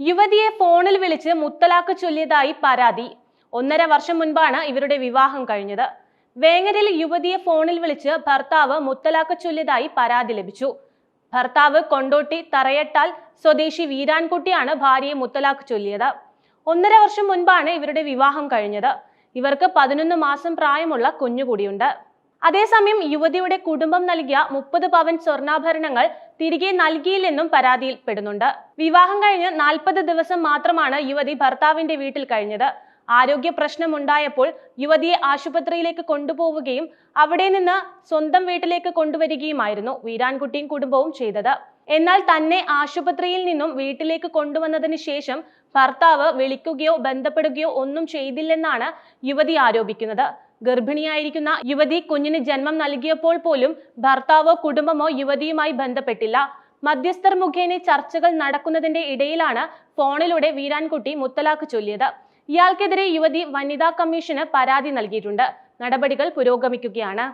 യുവതിയെ ഫോണിൽ വിളിച്ച് മുത്തലാക്ക് ചൊല്ലിയതായി പരാതി. ഒന്നര വർഷം മുൻപാണ് ഇവരുടെ വിവാഹം കഴിഞ്ഞത്. വേങ്ങരയിൽ യുവതിയെ ഫോണിൽ വിളിച്ച് ഭർത്താവ് മുത്തലാക്ക് ചൊല്ലിയതായി പരാതി ലഭിച്ചു. ഭർത്താവ് കൊണ്ടോട്ടി തറയട്ടാൽ സ്വദേശി വീരാൻകുട്ടിയാണ് ഭാര്യയെ മുത്തലാക്ക് ചൊല്ലിയത്. ഒന്നര വർഷം മുൻപാണ് ഇവരുടെ വിവാഹം കഴിഞ്ഞത്. ഇവർക്ക് പതിനൊന്ന് മാസം പ്രായമുള്ള കുഞ്ഞുകൂടിയുണ്ട്. അതേസമയം യുവതിയുടെ കുടുംബം നൽകിയ മുപ്പത് പവൻ സ്വർണാഭരണങ്ങൾ തിരികെ നൽകിയില്ലെന്നും പരാതിയിൽ പെടുന്നുണ്ട് വിവാഹം കഴിഞ്ഞ് നാൽപ്പത് ദിവസം മാത്രമാണ് യുവതി ഭർത്താവിന്റെ വീട്ടിൽ കഴിഞ്ഞത്. ആരോഗ്യ പ്രശ്നമുണ്ടായപ്പോൾ യുവതിയെ ആശുപത്രിയിലേക്ക് കൊണ്ടുപോവുകയും അവിടെ നിന്ന് സ്വന്തം വീട്ടിലേക്ക് കൊണ്ടുവരികയുമായിരുന്നു വീരാൻകുട്ടിയും കുടുംബവും ചെയ്തത്. എന്നാൽ തന്നെ ആശുപത്രിയിൽ നിന്നും വീട്ടിലേക്ക് കൊണ്ടുവന്നതിന് ശേഷം ഭർത്താവ് വിളിക്കുകയോ ബന്ധപ്പെടുകയോ ഒന്നും ചെയ്തില്ലെന്നാണ് യുവതി ആരോപിക്കുന്നത്. ഗർഭിണിയായിരിക്കുന്ന യുവതി കുഞ്ഞിന് ജന്മം നൽകിയപ്പോൾ പോലും ഭർത്താവോ കുടുംബമോ യുവതിയുമായി ബന്ധപ്പെട്ടില്ല. മധ്യസ്ഥർ മുഖേന ചർച്ചകൾ നടക്കുന്നതിന്റെ ഇടയിലാണ് ഫോണിലൂടെ വീരാൻകുട്ടി മുത്തലാഖ് ചൊല്ലിയത്. ഇയാൾക്കെതിരെ യുവതി വനിതാ കമ്മീഷന് പരാതി നൽകിയിട്ടുണ്ട്. നടപടികൾ പുരോഗമിക്കുകയാണ്.